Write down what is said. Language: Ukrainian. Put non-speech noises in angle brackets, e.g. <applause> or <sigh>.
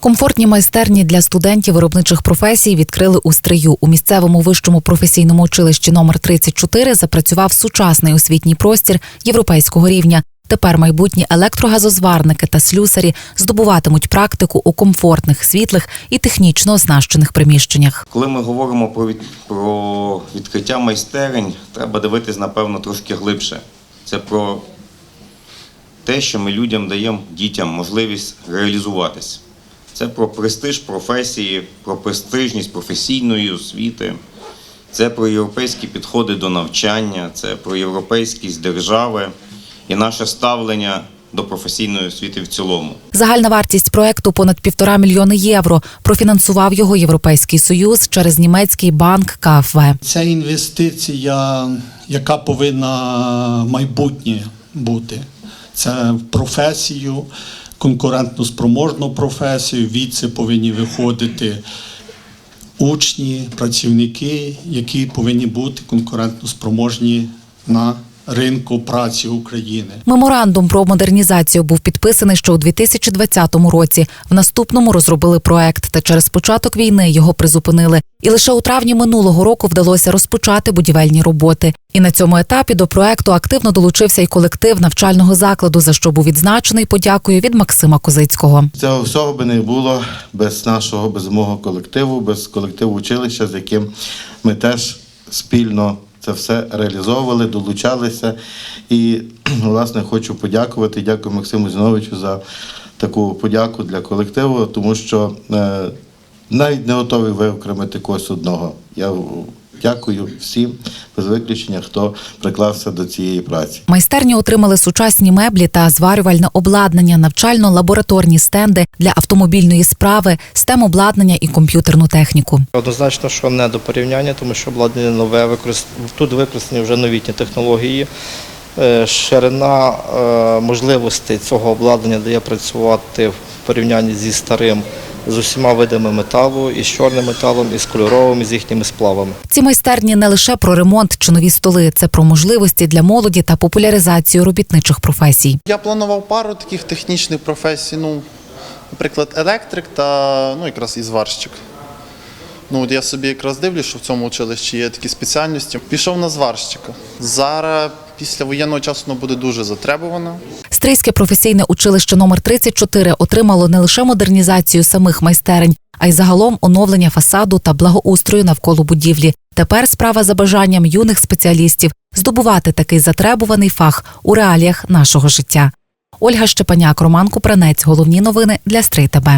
Комфортні майстерні для студентів виробничих професій відкрили у Стрию. У місцевому вищому професійному училищі номер 34 запрацював сучасний освітній простір європейського рівня. Тепер майбутні електрогазозварники та слюсарі здобуватимуть практику у комфортних, світлих і технічно оснащених приміщеннях. Коли ми говоримо про, від, про відкриття майстерень, треба дивитись, напевно, трошки глибше. Це про те, що ми людям даємо дітям можливість реалізуватись. Це про престиж професії, про престижність професійної освіти, це про європейські підходи до навчання, це про європейськість держави і наше ставлення до професійної освіти в цілому. Загальна вартість проекту понад півтора мільйони євро. Профінансував його Європейський Союз через німецький банк КФВ. Це інвестиція, яка повинна майбутнє бути. Це в професію, конкурентно спроможну професію. Від це повинні виходити учні, працівники, які повинні бути конкурентно спроможні на ринку праці України. Меморандум про модернізацію був підписаний ще у 2020 році. В наступному розробили проект, та через початок війни його призупинили. І лише у травні минулого року вдалося розпочати будівельні роботи. І на цьому етапі до проекту активно долучився й колектив навчального закладу, за що був відзначений подякою від Максима Козицького. Цього всього би не було без нашого, без мого колективу, без колективу училища, з яким ми теж спільно це все реалізовували, долучалися. І, <clears throat> власне, хочу подякувати. Дякую Максиму Зіновичу за таку подяку для колективу, тому що е, навіть не готовий виокремити когось одного. Я дякую всім, без виключення, хто приклався до цієї праці. Майстерні отримали сучасні меблі та зварювальне обладнання, навчально-лабораторні стенди для автомобільної справи, стем обладнання і комп'ютерну техніку. Однозначно, що не до порівняння, тому що обладнання нове, використ- тут використані вже новітні технології. Е, Ширина е, можливостей цього обладнання дає працювати в порівнянні зі старим з усіма видами металу, і з чорним металом, і з кольоровим, і з їхніми сплавами. Ці майстерні не лише про ремонт чи нові столи, це про можливості для молоді та популяризацію робітничих професій. Я планував пару таких технічних професій, ну, наприклад, електрик та ну, якраз і зварщик. Ну, от я собі якраз дивлюсь, що в цьому училищі є такі спеціальності. Пішов на зварщика. Зараз після воєнного часу воно буде дуже затребувано. Стрийське професійне училище номер 34 отримало не лише модернізацію самих майстерень, а й загалом оновлення фасаду та благоустрою навколо будівлі. Тепер справа за бажанням юних спеціалістів здобувати такий затребуваний фах у реаліях нашого життя. Ольга Щепаняк, Роман Купранець. Головні новини для Стрий ТБ.